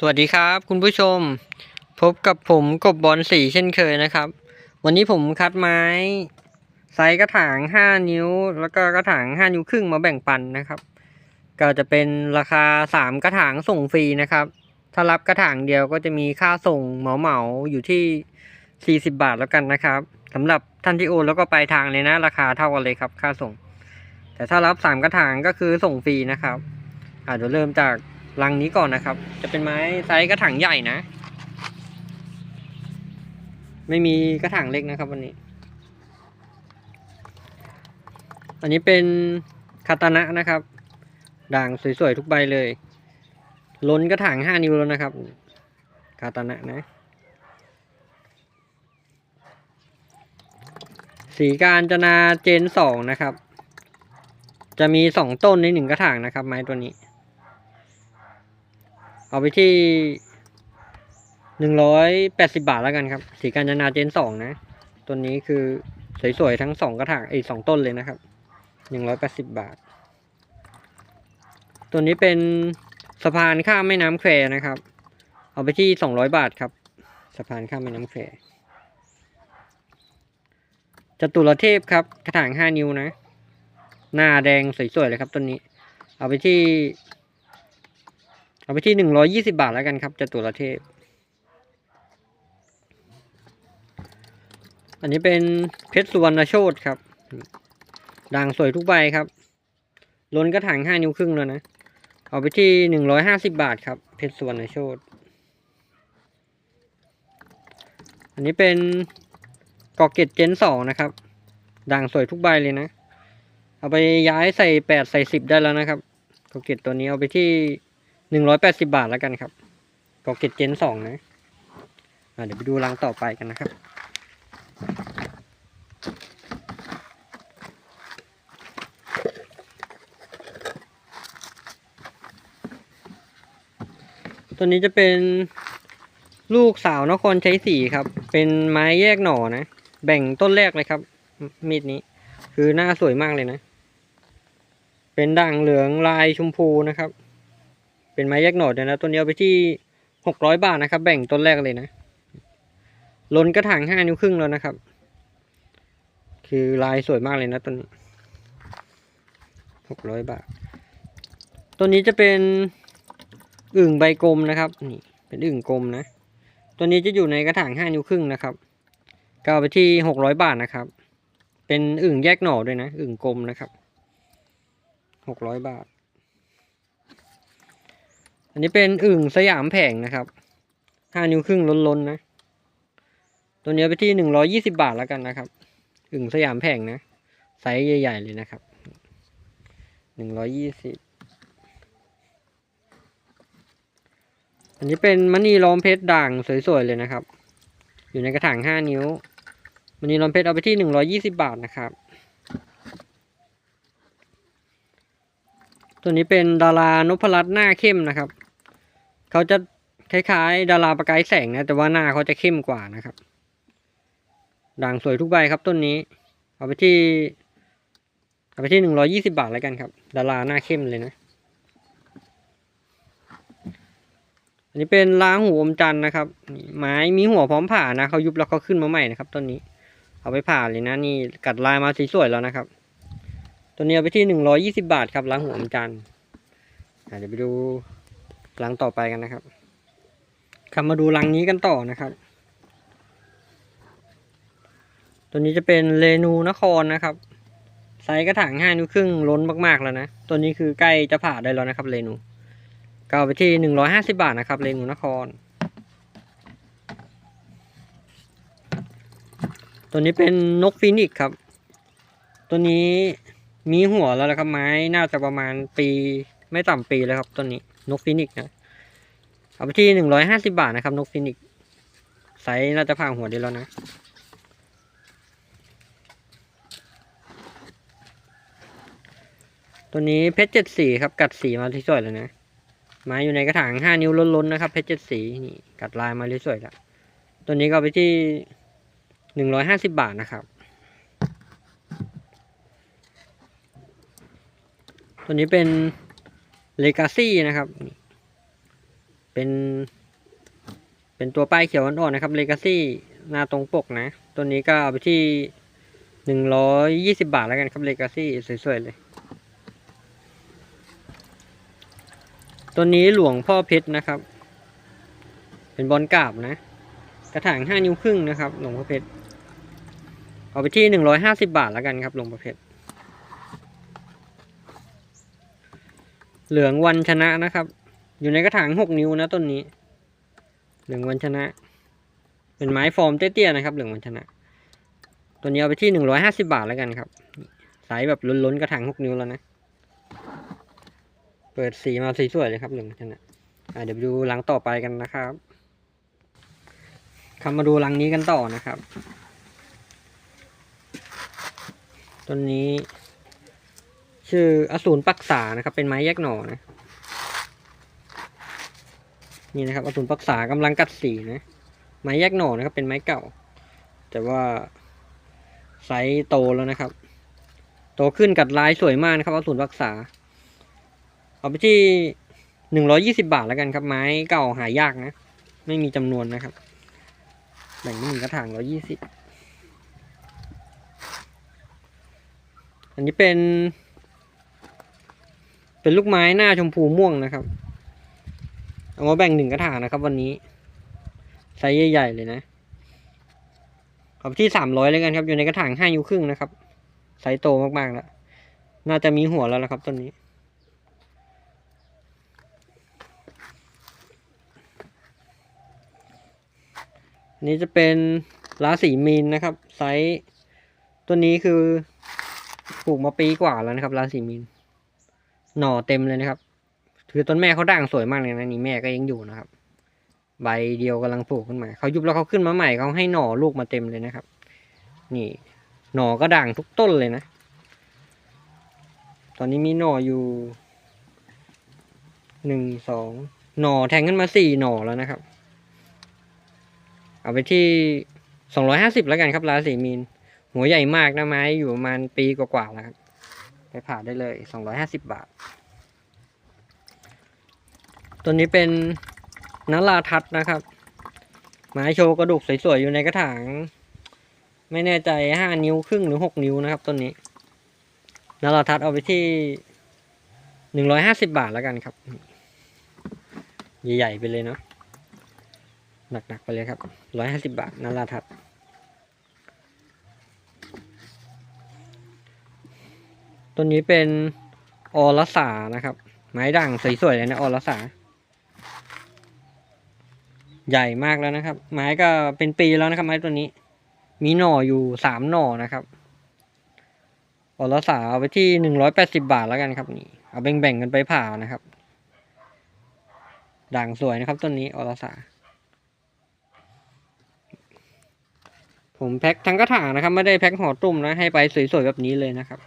สวัสดีครับ คุณผู้ชม พบกับผมกบบอลสีเช่นเคยนะครับ วันนี้ผมคัดไม้ไซส์กระถาง 5 นิ้ว แล้วก็กระถาง 5 นิ้วครึ่งมาแบ่งปันนะครับ ก็จะเป็นราคา 3 กระถางส่งฟรีนะครับ ถ้ารับกระถางเดียวก็จะมีค่าส่งเหมาเหมาอยู่ที่ 40 บาทแล้วกันนะครับสำหรับท่านที่โอนแล้วก็ปลายทางเลยนะ ราคาเท่ากันเลยครับ ค่าส่ง แต่ถ้ารับ 3 กระถางก็คือส่งฟรีนะครับอาจจะเริ่มจาก รังนี้ก่อนนะครับ จะเป็นไม้ไซส์กระถางใหญ่นะ ไม่มีกระถางเล็กนะครับวันนี้ อันนี้เป็นคาตานะนะครับ ด่างสวยๆทุกใบเลย ล้นกระถางห้านิ้วแล้วนะครับ คาตานะนะ สีการจนาเจนสองนะครับ จะมีสองต้นในหนึ่งกระถางนะครับ ไม้ตัวนี้ เอาไปที่หนึ่งร้อยแปดสิบาทแล้วกันครับ สีการจนาเจนสองนะ ตัวนี้คือสวยๆทั้งสองกระถางไอ้สองต้นเลยนะครับหนึ่งร้อยแปดสิบาท ตัวนี้เป็นสะพานข้ามแม่น้ำแควนะครับ เอาไปที่สองร้อยบาทครับ สะพานข้ามแม่น้ำแควจตุรเทพครับ กระถางห้านิ้วนะ หน้าแดงสวยๆเลยครับต้นนี้ เอาไปที่ เอาไปที่หนึ่งร้อยี่สิบาทแล้วกันครับจตุรเทพ อันนี้เป็นเพชรสุวรรณโชตครับ ด่างสวยทุกใบครับล้นกระถางห้านิ้วครึ่งแล้วนะ เอาไปที่หนึ่งร้อยห้าสิบาทครับ เพชรสุวรรณโชตอันนี้เป็นกอกเกตเจนสองนะครับ ด่างสวยทุกใบเลยนะ เอาไปย้ายใส่แปดใส่สิบได้แล้วนะครับกอกเกตตัวนี้เอาไปที่ หนึ่งร้อยแปดสิบาทแล้วกันครับกอกเกตเจนสองนะอะเดี๋ยวไปดูรังต่อไปกันนะครับ ตัวนี้จะเป็นลูกสาวนครชัยศรีครับ เป็นไม้แยกหน่อนะ แบ่งต้นแรกเลยครับ มีดนี้ คือหน้าสวยมากเลยนะ เป็นด่างเหลืองลายชมพูนะครับ เป็นไม้แยกหน่อเดียวนะตัวนี้เอาไปที่หกร้อยบาทนะครับ แบ่งต้นแรกเลยนะล้นกระถางห้านิ้วครึ่งแล้วนะครับ คือลายสวยมากเลยนะต้นนี้หกร้อยบาทตัวนี้จะเป็นอึ่งใบกลมนะครับนี่เป็นอึ่งกลมนะ ตัวนี้จะอยู่ในกระถางห้านิ้วครึ่งนะครับก็เอาไปที่หกร้อยบาทนะครับ เป็นอึ่งแยกหน่อด้วยนะ อึ่งกลมนะครับหกร้อยบาท อันนี้เป็นอึ่งสยามแผงนะครับห้านิ้วครึ่งล้นๆนะ ตัวนี้ไปที่หนึ่งร้อยี่สิบาทแล้วกันนะครับ อึ่งสยามแผงนะไซส์ใหญ่ ๆ เลยนะครับหนึ่งร้อยี่สิบอันนี้เป็นมณีล้อมเพชรด่างสวยๆเลยนะครับ อยู่ในกระถางห้านิ้วมณีล้อมเพชรเอาไปที่หนึ่งร้อยี่สิบาทนะครับ ตัวนี้เป็นดารานพรัตน์หน้าเข้มนะครับ เขาจะคล้ายๆ ดาราประกายแสงนะ แต่ว่าหน้าเขาจะเข้มกว่านะครับ ด่างสวยทุกใบครับต้นนี้ เอาไปที่เอาไปที่หนึ่งร้อยี่สิบาทแล้วกันครับ ดาราหน้าเข้มเลยนะ อันนี้เป็นล้างหูอมจันนะครับ ไม้มีหัวพร้อมผ่านะเขายุบแล้วเขาขึ้นมาใหม่นะครับต้นนี้ เอาไปผ่าเลยนะนี่กัดลายมาสีสวยแล้วนะครับตัวนี้เอาไปที่หนึ่งร้อยี่สิบาทครับล้างหัวอมจันเดี๋ยวไปดู ลังต่อไปกันนะครับคำมาดูลังนี้กันต่อนะครับ ตัวนี้จะเป็นเรนูนครนะครับ ไซส์กระถางห้านิ้วครึ่งล้นมากๆแล้วนะ ตัวนี้คือใกล้จะผ่าได้แล้วนะครับเรนูก็เอาไปที่หนึ่งร้อยห้าสิบาทนะครับเรนูนคร ตัวนี้เป็นนกฟีนิกซ์ครับ ตัวนี้มีหัวแล้วนะครับไม้น่าจะประมาณปีไม่ต่ำปีแล้วครับตัวนี้ นกฟีนิกซ์นะเอาไปที่หนึ่งร้อยห้าสิบาทนะครับ นกฟีนิกซ์ไซส์น่าจะผ่าหัวได้แล้วนะตัวนี้เพชรเจ็ดสีครับ กัดสีมาที่สวยเลยนะไม้อยู่ในกระถางห้านิ้วล้นๆนะครับ เพชรเจ็ดสีนี่กัดลายมาที่สวยแล้วตัวนี้ก็ไปที่หนึ่งร้อยห้าสิบบาทนะครับ ตัวนี้เป็น เลกาซี่นะครับ เป็น เป็นตัวป้ายเขียวอ่อนๆนะครับเลกาซี่หน้าตรงปกนะ ตัวนี้ก็เอาไปที่หนึ่งร้อยยี่สิบาทแล้วกันครับเลกาซี่สวยๆเลย ตัวนี้หลวงพ่อเพชรนะครับ เป็นบอลกราบนะ กระถางห้านิ้วครึ่งนะครับ หลวงพ่อเพชร เอาไปที่หนึ่งร้อยห้าสิบาทแล้วกันครับหลวงพ่อเพชร เหลืองวันชนะนะครับ อยู่ในกระถางหกนิ้วนะต้นนี้ เหลืองวันชนะ เป็นไม้ฟอร์มเตี้ยๆนะครับ เหลืองวันชนะ ตัวนี้เอาไปที่หนึ่งร้อยห้าสิบาทแล้วกันครับไซส์แบบล้นๆกระถางหกนิ้วแล้วนะ เปิดสีมาสีสวยเลยครับเหลืองวันชนะอ่าเดี๋ยวดูรังต่อไปกันนะครับคำมาดูรังนี้กันต่อนะครับ ต้นนี้ ชื่ออสูรปักษานะครับ เป็นไม้แยกหน่อนะนี่นะครับอสูรปักษากำลังกัดสีนะ ไม้แยกหน่อนะครับ เป็นไม้เก่า แต่ว่าไซส์โตแล้วนะครับ โตขึ้นกัดลายสวยมากนะครับอสูรปักษา เอาไปที่หนึ่งร้อยี่สิบาทแล้วกันครับ ไม้เก่าหายากนะ ไม่มีจำนวนนะครับแบ่งเป็นหนึ่งกระถางร้อยี่สิบอันนี้เป็น เป็นลูกไม้หน้าชมพูม่วงนะครับ เอามาแบ่งหนึ่งกระถางนะครับ วันนี้ไซส์ใหญ่ๆเลยนะเอาที่สามร้อยเลยกันครับ อยู่ในกระถางห้านิ้วครึ่งนะครับไซส์โตมากๆแล้วน่าจะมีหัวแล้วละครับต้นนี้ นี้จะเป็นราสีมีนนะครับ ไซส์ตัวนี้คือปลูกมาปีกว่าแล้วนะครับราสีมีน หน่อเต็มเลยนะครับคือต้นแม่เขาด่างสวยมากเลยนะนี่แม่ก็ยังอยู่นะครับ ใบเดียวกำลังปลูกขึ้นมาเขายุบแล้วเขาขึ้นมาใหม่เขาให้หน่อลูกมาเต็มเลยนะครับ นี่หน่อก็ด่างทุกต้นเลยนะ ตอนนี้มีหน่ออยู่หนึ่งสองหน่อแทงขึ้นมาสี่หน่อแล้วนะครับ เอาไปที่สองร้อยห้าสิบแล้วกันครับราศีมีน หัวใหญ่มากนะไม้อยู่ประมาณปีกว่าๆแล้วครับ ผ่าได้เลยสองร้อยห้าสิบบาท ตัวนี้เป็นนาลาทัศน์นะครับ ไม้โชว์กระดูกสวยๆ อยู่ในกระถาง ไม่แน่ใจห้านิ้วครึ่งหรือหกนิ้วนะครับต้นนี้นาลาทัศน์เอาไปที่หนึ่งร้อยห้าสิบบาทแล้วกันครับ ใหญ่ๆไปเลยเนาะหนักๆไปเลยครับร้อยห้าสิบบาทนาลาทัศ ต้นนี้เป็นออรสานะครับ ไม้ด่างสวยๆเลยนะออรสา ใหญ่มากแล้วนะครับ ไม้ก็เป็นปีแล้วนะครับ ไม้ตัวนี้ มีหน่ออยู่สามหน่อนะครับออรสาเอาไปที่หนึ่งร้อยแปดสิบาทแล้วกันครับนี่เอาแบ่งๆกันไปผ่านะครับ ด่างสวยนะครับต้นนี้อรสาผมแพ็คทั้งกระถางนะครับ ไม่ได้แพ็คห่อตุ่มนะให้ไปสวยๆแบบนี้เลยนะครับ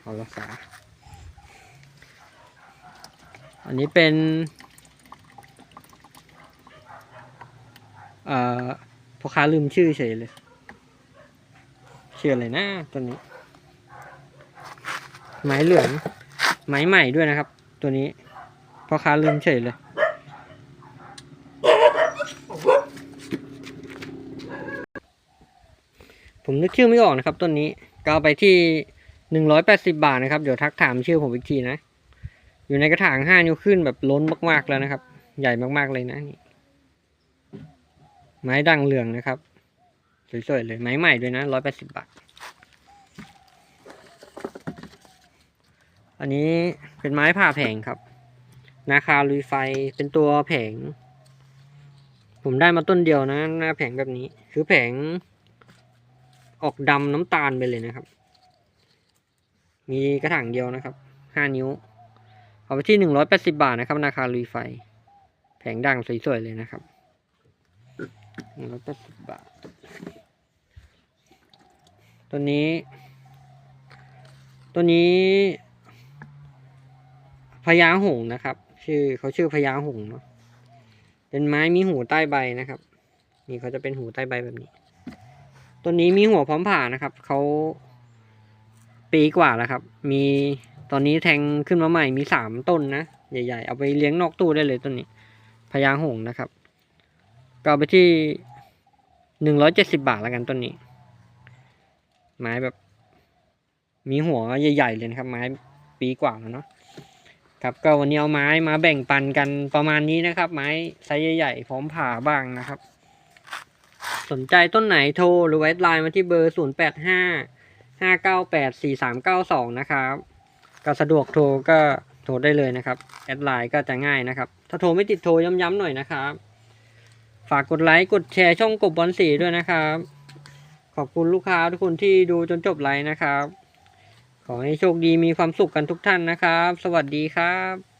เอารักษา อันนี้เป็นอ่อพ่อค้าลืมชื่อเฉยเลยชื่ออะไรนะตัวนี้ ไม้เหลืองไม้ใหม่ด้วยนะครับ ตัวนี้พ่อค้าลืมเฉยเลยผมนึกชื่อไม่ออกนะครับต้นนี้ก็ไปที่ หนึ่งร้อยแปดสิบาทนะครับ เดี๋ยวทักถามชื่อผมอีกทีนะ อยู่ในกระถางห้านิ้วขึ้นแบบล้นมากๆแล้วนะครับ ใหญ่มากๆเลยนะนี่ ไม้ดังเหลืองนะครับ สวยๆเลยไม้ใหม่ด้วยนะร้อยแปดสิบาท อันนี้เป็นไม้ผ่าแผงครับ นาคาลุยไฟเป็นตัวแผง ผมได้มาต้นเดียวนะ หน้าแผงแบบนี้ คือแผงออกดำน้ำตาลไปเลยนะครับ มีกระถางเดียวนะครับห้านิ้ว เอาไปที่หนึ่งร้อยแปดสิบาทนะครับราคาลุยไฟ แผงดังสวยๆเลยนะครับหนึ่งร้อยแปดสิบบาท ตัวนี้ ตัวนี้พญาหงนะครับ ชื่อเขาชื่อพญาหงเนาะเป็นไม้มีหูใต้ใบนะครับ นี่เขาจะเป็นหูใต้ใบแบบนี้ ตัวนี้มีหัวพร้อมผ่านะครับเขา ปีกว่าแล้วครับ มีตอนนี้แทงขึ้นมาใหม่มีสามต้นนะ ใหญ่ ๆ เอาไปเลี้ยงนอกตู้ได้เลยต้นนี้พญางหงนะครับ ก็ไปที่หนึ่งร้อยเจ็ดสิบาทแล้วกันต้นนี้ ไม้แบบ มีหัวใหญ่ๆเลยนะครับ ไม้ปีกว่าแล้วเนาะครับก็วันนี้เอาไม้มาแบ่งปันกันประมาณนี้นะครับ ไม้ไซส์ใหญ่ๆพร้อมผ่าบ้างนะครับ สนใจต้นไหนโทรหรือแอดไลน์มาที่เบอร์ศูนย์แปดห้า ห้าเก้าแปดสี่สามเก้าสองนะครับก็สะดวกโทรก็โทรได้เลยนะครับ แอดไลน์ก็จะง่ายนะครับ ถ้าโทรไม่ติดโทรย้ำๆหน่อยนะครับ ฝากกดไลค์กดแชร์ช่องกบบอลสีด้วยนะครับ ขอบคุณลูกค้าทุกคนที่ดูจนจบไลฟ์นะครับ ขอให้โชคดีมีความสุขกันทุกท่านนะครับ สวัสดีครับ